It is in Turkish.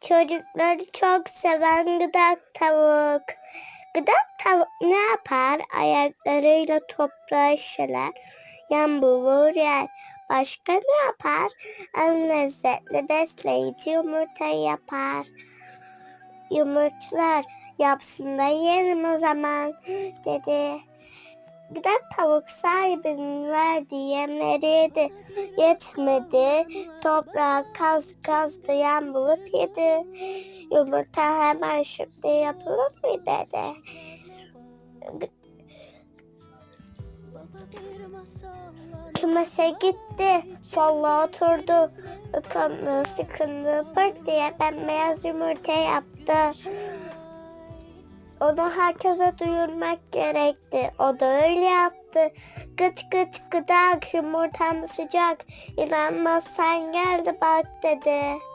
Çocukları çok seven gıdak tavuk. Gıdak tavuk ne yapar? Ayaklarıyla toprağı işeler. Yan bulur yer. Başka ne yapar? En lezzetli besleyici yumurtayı yapar. Yumurtlar yapsın da yiyelim o zaman dedi. Gıdak tavuk sahibinin verdiği yemleri yedi. Yetmedi. Toprağı kaz kazdı yan bulup yedi. Yumurta hemen şimdi yapılır mı dedi. Kümese gitti. Solla oturdu. Ikanlı sıkındı. Pırt diye bembeyaz yumurta yaptı. Onu herkese duyurmak gerekti. O da öyle yaptı. Gıt gıt gıdak yumurtam sıcak. İnanmazsan gel bak dedi.